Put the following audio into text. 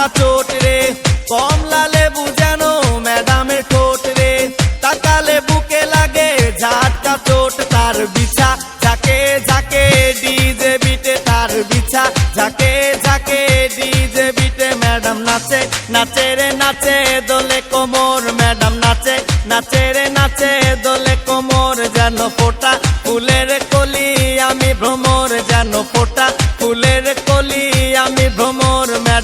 ঝাটকা চোট রে। কমলা লেবু যেন ম্যাডামের ঠোঁট রে। তাকালে বুকে লাগে ঝাটকা চোট, তার বিছা। ঝাকে ঝাকে ডিজে বিটে, তার বিছা। ঝাকে ঝাকে ডিজে বিটে, ম্যাডাম নাচে। নাচে রে, নাচে দোলে কোমর, ম্যাডাম নাচে। নাচে রে, নাচে দোলে কোমর, যেন ফোটা। ফুলের কলি আমি ভ্রমর, যেন ফোটা।